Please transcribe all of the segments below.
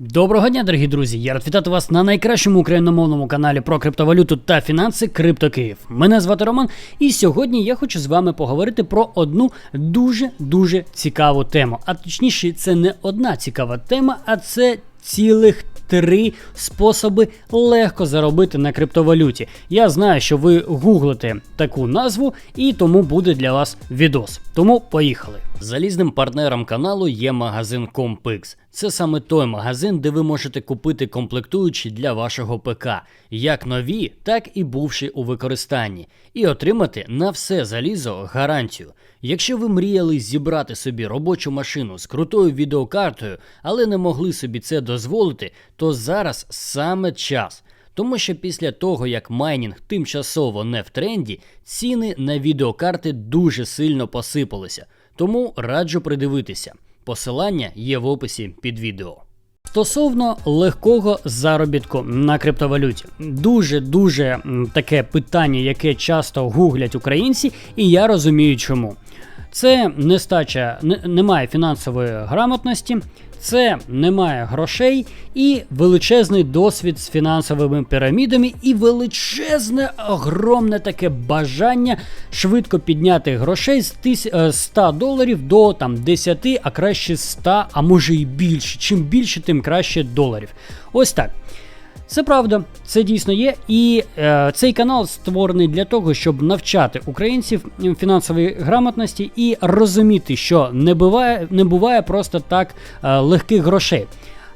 Доброго дня, дорогі друзі! Я рад вітати вас на найкращому україномовному каналі про криптовалюту та фінанси Крипто Київ. Мене звати Роман, і сьогодні я хочу з вами поговорити про одну дуже дуже цікаву тему. А точніше, це не одна цікава тема, а це цілих. Три способи легко заробити на криптовалюті. Я знаю, що ви гуглите таку назву, і тому буде для вас відос. Тому поїхали. Залізним партнером каналу є магазин Compix. Це саме той магазин, де ви можете купити комплектуючі для вашого ПК, як нові, так і бувші у використанні, і отримати на все залізо гарантію. Якщо ви мріяли зібрати собі робочу машину з крутою відеокартою, але не могли собі це дозволити, то зараз саме час. Тому що після того, як майнінг тимчасово не в тренді, ціни на відеокарти дуже сильно посипалися. Тому раджу придивитися. Посилання є в описі під відео. Стосовно легкого заробітку на криптовалюті, дуже дуже таке питання, яке часто гуглять українці, і я розумію, чому. Це нестача, немає фінансової грамотності, це немає грошей і величезний досвід з фінансовими пірамідами, і величезне, огромне таке бажання швидко підняти грошей з 100 доларів до там 10, а краще 100, а може і більше. Чим більше, тим краще доларів. Ось так. Це правда, це дійсно є, і е, цей канал створений для того, щоб навчати українців фінансової грамотності і розуміти, що не буває, не буває просто так е, легких грошей.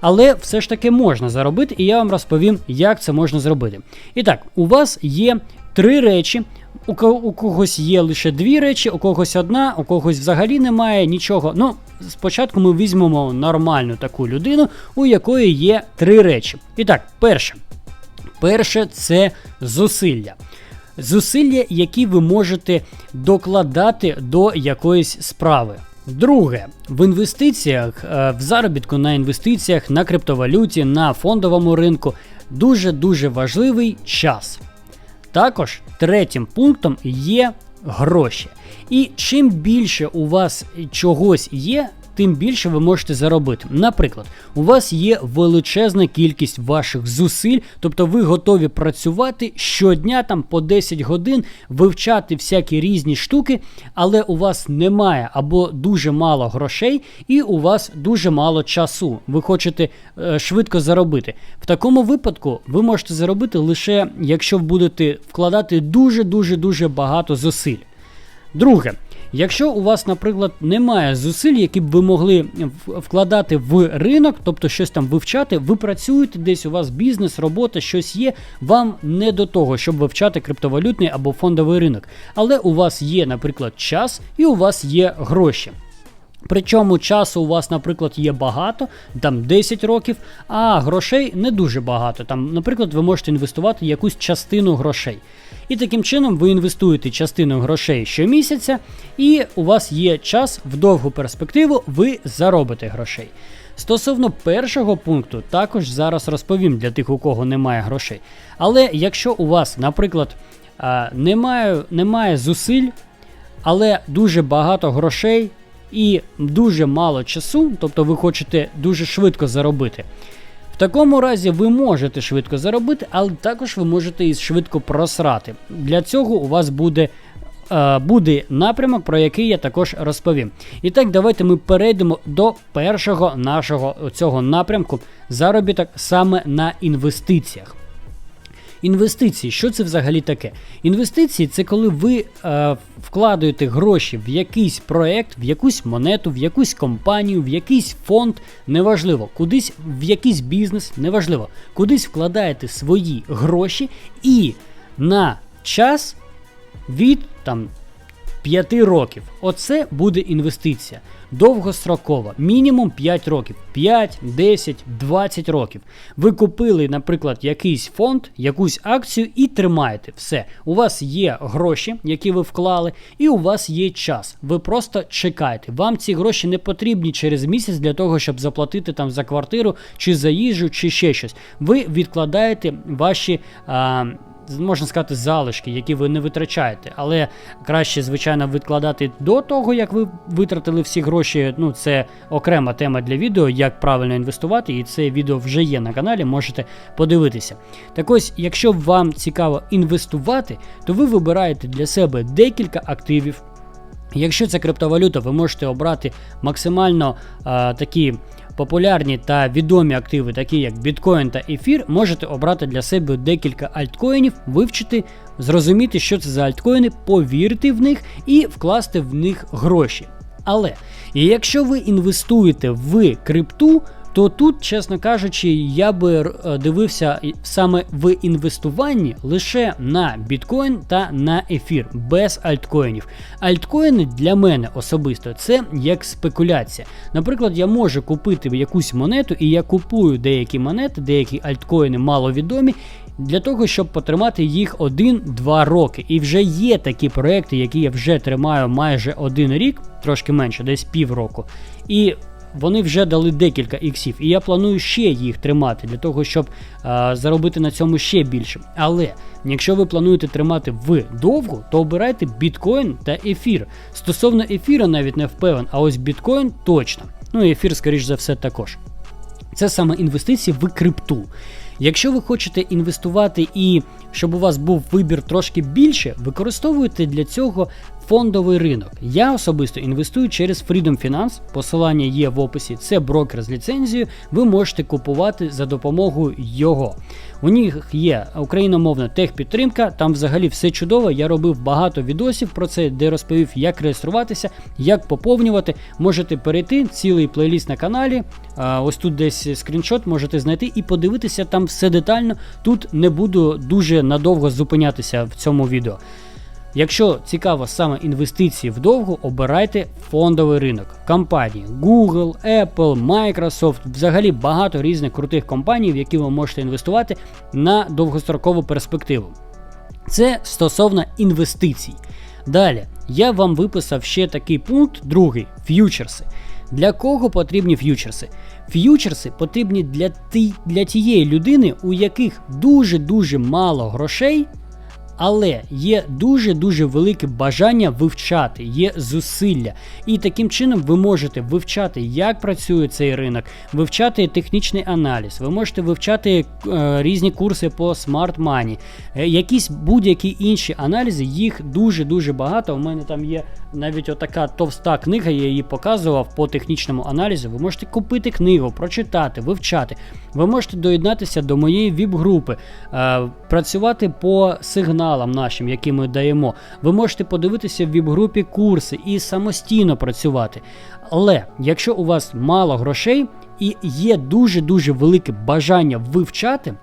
Але все ж таки можна заробити, і я вам розповім, як це можна зробити. І так, у вас є три речі. У когось є лише дві речі, у когось одна, у когось взагалі немає нічого. Ну, спочатку ми візьмемо нормальну таку людину, у якої є три речі. І так, перше. Перше це зусилля. Зусилля, які ви можете докладати до якоїсь справи. Друге, в інвестиціях, е, в заробітку на інвестиціях, на криптовалюті, на фондовому ринку дуже-дуже важливий час. Також третім пунктом є гроші. І чим більше у вас чогось є, тим більше ви можете заробити. Наприклад, у вас є величезна кількість ваших зусиль, тобто ви готові працювати щодня там по 10 годин, вивчати всякі різні штуки, але у вас немає або дуже мало грошей, і у вас дуже мало часу. Ви хочете е, швидко заробити. В такому випадку ви можете заробити лише якщо будете вкладати дуже дуже дуже багато зусиль. Друге. Якщо у вас, наприклад, немає зусиль, які б ви могли вкладати в ринок, тобто щось там вивчати, ви працюєте десь, у вас бізнес, робота, щось є, вам не до того, щоб вивчати криптовалютний або фондовий ринок. Але у вас є, наприклад, час і у вас є гроші. Причому часу у вас, наприклад, є багато, там 10 років, а грошей не дуже багато. Там, Наприклад, ви можете інвестувати якусь частину грошей. І таким чином ви інвестуєте частину грошей щомісяця, і у вас є час в довгу перспективу, ви заробите грошей. Стосовно першого пункту, також зараз розповім для тих, у кого немає грошей. Але якщо у вас, наприклад, немає, немає зусиль, але дуже багато грошей і дуже мало часу, тобто ви хочете дуже швидко заробити. В такому разі ви можете швидко заробити, але також ви можете і швидко просрати. Для цього у вас буде е, буде напрямок, про який я також розповім. І так, давайте ми перейдемо до першого нашого цього напрямку заробіток саме на інвестиціях. Інвестиції, що це взагалі таке? Інвестиції це коли ви е, вкладаєте гроші в якийсь проект, в якусь монету, в якусь компанію, в якийсь фонд, неважливо, кудись в якийсь бізнес, неважливо, кудись вкладаєте свої гроші і на час від там 5 років. Оце буде інвестиція. Довгострокова, мінімум 5 років, 5, 10, 20 років. Ви купили, наприклад, якийсь фонд, якусь акцію і тримаєте все. У вас є гроші, які ви вклали, і у вас є час. Ви просто чекаєте. Вам ці гроші не потрібні через місяць для того, щоб заплатити там за квартиру, чи за їжу, чи ще щось. Ви відкладаєте ваші. А, можна сказати, залишки, які ви не витрачаєте. Але краще, звичайно, відкладати до того, як ви витратили всі гроші. Ну, це окрема тема для відео, як правильно інвестувати, і це відео вже є на каналі, можете подивитися. Так ось, якщо вам цікаво інвестувати, то ви вибираєте для себе декілька активів. Якщо це криптовалюта, ви можете обрати максимально а, такі популярні та відомі активи, такі як біткоін та ефір, можете обрати для себе декілька альткоїнів, вивчити, зрозуміти, що це за альткоїни, повірити в них і вкласти в них гроші. Але якщо ви інвестуєте в крипту, то тут, чесно кажучи, я би е, дивився саме в інвестуванні лише на біткоін та на ефір, без альткоїнів. Альткоїни для мене особисто це як спекуляція. Наприклад, я можу купити якусь монету, і я купую деякі монети, деякі альткоїни маловідомі. Для того, щоб потримати їх 1-2 роки. І вже є такі проекти, які я вже тримаю майже один рік, трошки менше, десь півроку. І вони вже дали декілька іксів, і я планую ще їх тримати для того, щоб а, заробити на цьому ще більше. Але якщо ви плануєте тримати вдовго, то обирайте біткоін та ефір. Стосовно ефіра навіть не впевнен, а ось біткоін точно. Ну і ефір, скоріш за все, також. Це саме інвестиції в крипту. Якщо ви хочете інвестувати і щоб у вас був вибір трошки більше, використовуйте для цього фондовий ринок. Я особисто інвестую через Freedom Finance, посилання є в описі. Це брокер з ліцензією. Ви можете купувати за допомогою його. У них є україномовна техпідтримка, там взагалі все чудово. Я робив багато відосів про це, де розповів, як реєструватися, як поповнювати. Можете перейти, цілий плейліст на каналі. Ось тут десь скріншот можете знайти і подивитися там все детально. Тут не буду дуже надовго зупинятися в цьому відео. Якщо цікаво саме інвестиції вдовго, обирайте фондовий ринок. Компанії Google, Apple, Microsoft, взагалі багато різних крутих компаній, в які ви можете інвестувати на довгострокову перспективу. Це стосовно інвестицій. Далі, я вам виписав ще такий пункт, другий ф'ючерси. Для кого потрібні ф'ючерси? Ф'ючерси потрібні для, ті, для тієї людини, у яких дуже-дуже мало грошей, але є дуже-дуже велике бажання вивчати, є зусилля. І таким чином ви можете вивчати, як працює цей ринок, вивчати технічний аналіз, ви можете вивчати е, різні курси по Smart Money, е, якісь будь-які інші аналізи, їх дуже-дуже багато. У мене там є навіть отака товста книга, я її показував по технічному аналізу. Ви можете купити книгу, прочитати, вивчати. Ви можете доєднатися до моєї віп-групи, е, працювати по сигналам нашим, які ми даємо. Ви можете подивитися в віп-групі курси і самостійно працювати. Але якщо у вас мало грошей і є дуже-дуже велике бажання вивчати.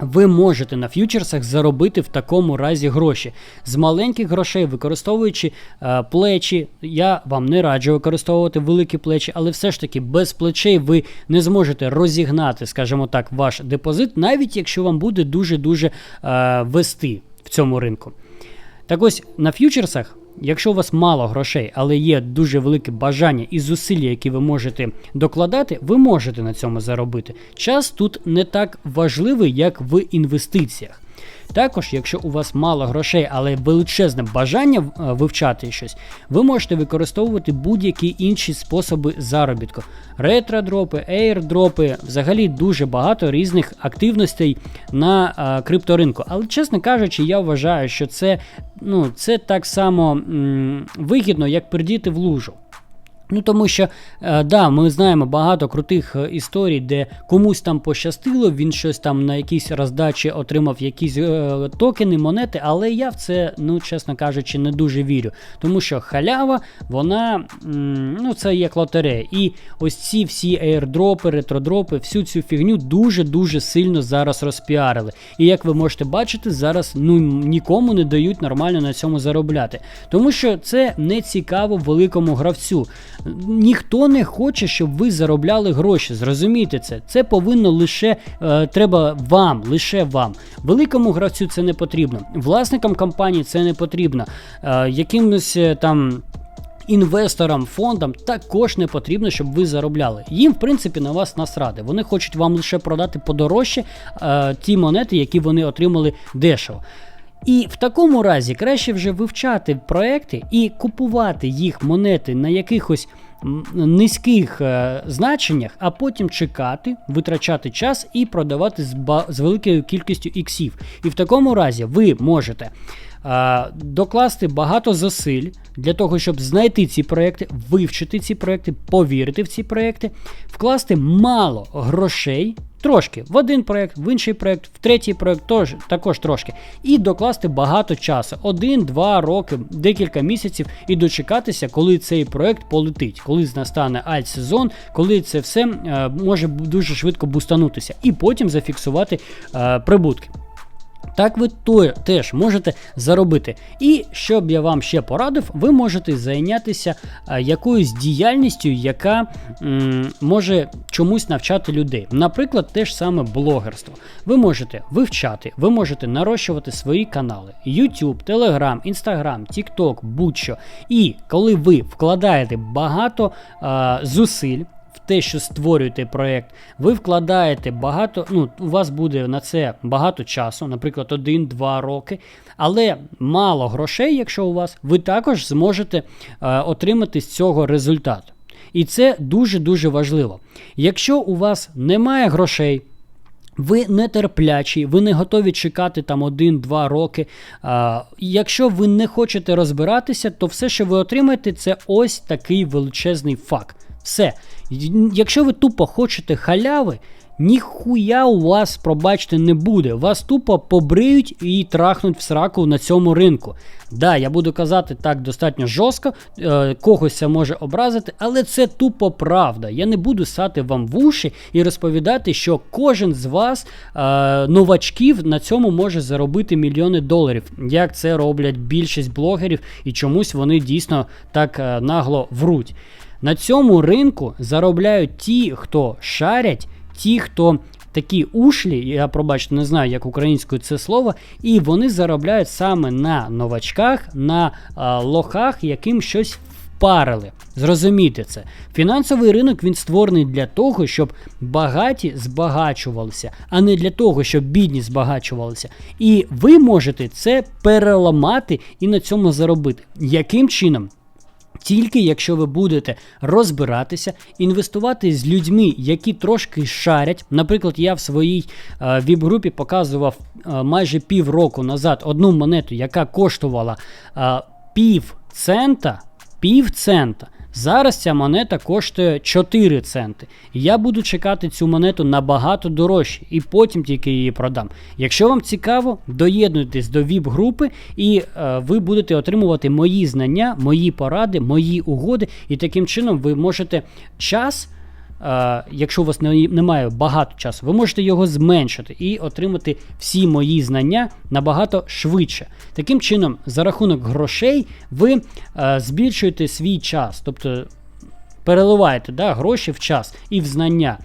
Ви можете на ф'ючерсах заробити в такому разі гроші з маленьких грошей, використовуючи е, плечі. Я вам не раджу використовувати великі плечі, але все ж таки без плечей ви не зможете розігнати, скажімо так, ваш депозит, навіть якщо вам буде дуже дуже е, вести в цьому ринку. Так ось на ф'ючерсах, якщо у вас мало грошей, але є дуже велике бажання і зусилля, які ви можете докладати, ви можете на цьому заробити. Час тут не так важливий, як в інвестиціях. Також, якщо у вас мало грошей, але величезне бажання е, вивчати щось, ви можете використовувати будь-які інші способи заробітку. Ретродропи, ейрдропи, взагалі дуже багато різних активностей на а, крипторинку. Але, чесно кажучи, я вважаю, що це, ну, це так само м, вигідно, як пердіти в лужу. Ну тому що е, да, ми знаємо багато крутих е, історій, де комусь там пощастило, він щось там на якійсь роздачі отримав якісь е, токени, монети, але я в це, ну чесно кажучи, не дуже вірю. Тому що халява, вона ну це як лотерея. І ось ці всі ейрдропи, ретродропи, всю цю фігню дуже-дуже сильно зараз розпіарили. І як ви можете бачити, зараз ну нікому не дають нормально на цьому заробляти. Тому що це не цікаво великому гравцю. Ніхто не хоче, щоб ви заробляли гроші. Зрозумійте це. Це повинно лише е, треба вам, лише вам. Великому гравцю це не потрібно. Власникам компанії це не потрібно. Е, якимось е, там. Інвесторам, фондам також не потрібно, щоб ви заробляли. Їм, в принципі, на вас насради. Вони хочуть вам лише продати подорожче е, ті монети, які вони отримали дешево. І в такому разі краще вже вивчати проекти і купувати їх монети на якихось низьких е, значеннях, а потім чекати, витрачати час і продавати з, ба- з великою кількістю іксів. І в такому разі ви можете е, докласти багато зусиль для того, щоб знайти ці проекти, вивчити ці проекти, повірити в ці проекти, вкласти мало грошей. Трошки в один проект, в інший проект, в третій проект тож, також трошки. І докласти багато часу: один-два роки, декілька місяців, і дочекатися, коли цей проект полетить, коли настане альт-сезон, коли це все е, може дуже швидко бустанутися, і потім зафіксувати е, прибутки. Так ви то, теж можете заробити. І щоб я вам ще порадив, ви можете зайнятися а, якоюсь діяльністю, яка м, може чомусь навчати людей. Наприклад, те ж саме блогерство. Ви можете вивчати, ви можете нарощувати свої канали: YouTube, Telegram, Instagram, TikTok, будь-що. І коли ви вкладаєте багато а, зусиль в те, що створюєте проєкт, ви вкладаєте багато, ну, у вас буде на це багато часу, наприклад, 1-2 роки, але мало грошей, якщо у вас, ви також зможете е, отримати з цього результат. І це дуже-дуже важливо. Якщо у вас немає грошей, ви нетерплячі, ви не готові чекати там один-два роки. А, якщо ви не хочете розбиратися, то все, що ви отримаєте, це ось такий величезний факт. Все. Якщо ви тупо хочете халяви, ніхуя у вас, пробачте, не буде. Вас тупо побриють і трахнуть в сраку на цьому ринку. Да, я буду казати так достатньо жорстко, е, когось це може образити, але це тупо правда. Я не буду сати вам в уші і розповідати, що кожен з вас, е, новачків, на цьому може заробити мільйони доларів. Як це роблять більшість блогерів, і чомусь вони дійсно так е, нагло вруть. На цьому ринку заробляють ті, хто шарять, ті, хто такі ушлі, я пробачте, не знаю, як українською це слово, і вони заробляють саме на новачках, на а, лохах, яким щось впарили. Зрозумійте це. Фінансовий ринок він створений для того, щоб багаті збагачувалися, а не для того, щоб бідні збагачувалися. І ви можете це переламати і на цьому заробити. Яким чином? Тільки якщо ви будете розбиратися, інвестувати з людьми, які трошки шарять. Наприклад, я в своїй е, віп-групі показував е, майже півроку назад одну монету, яка коштувала е, пів цента. Пів цента. Зараз ця монета коштує 4 центи. Я буду чекати цю монету набагато дорожче і потім тільки її продам. Якщо вам цікаво, доєднуйтесь до ВІП-групи і е, ви будете отримувати мої знання, мої поради, мої угоди, і таким чином ви можете час. Е, якщо у вас немає багато часу, ви можете його зменшити і отримати всі мої знання набагато швидше. Таким чином, за рахунок грошей, ви е, збільшуєте свій час, тобто переливаєте да, гроші в час і в знання.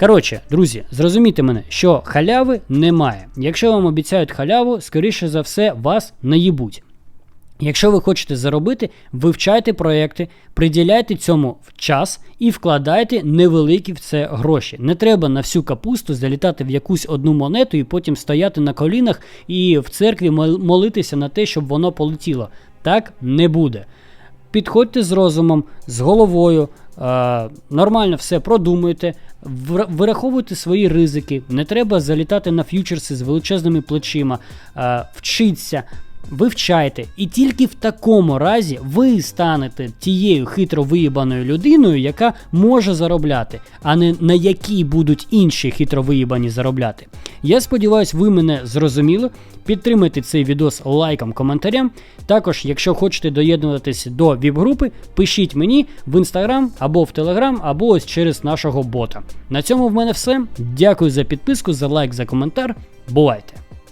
Коротше, друзі, зрозумійте мене, що халяви немає. Якщо вам обіцяють халяву, скоріше за все, вас наїбуть. Якщо ви хочете заробити, вивчайте проекти, приділяйте цьому час і вкладайте невеликі в це гроші. Не треба на всю капусту залітати в якусь одну монету і потім стояти на колінах і в церкві молитися на те, щоб воно полетіло. Так не буде. Підходьте з розумом, з головою, е, нормально все продумуйте, вираховуйте свої ризики. Не треба залітати на ф'ючерси з величезними плечима, е, вчіться. Вивчайте, і тільки в такому разі ви станете тією хитро виїбаною людиною, яка може заробляти, а не на якій будуть інші хитро виїбані заробляти. Я сподіваюся, ви мене зрозуміли. Підтримайте цей відос лайком, коментарем. Також, якщо хочете доєднуватися до віп-групи, пишіть мені в інстаграм або в телеграм, або ось через нашого бота. На цьому в мене все. Дякую за підписку, за лайк, за коментар. Бувайте!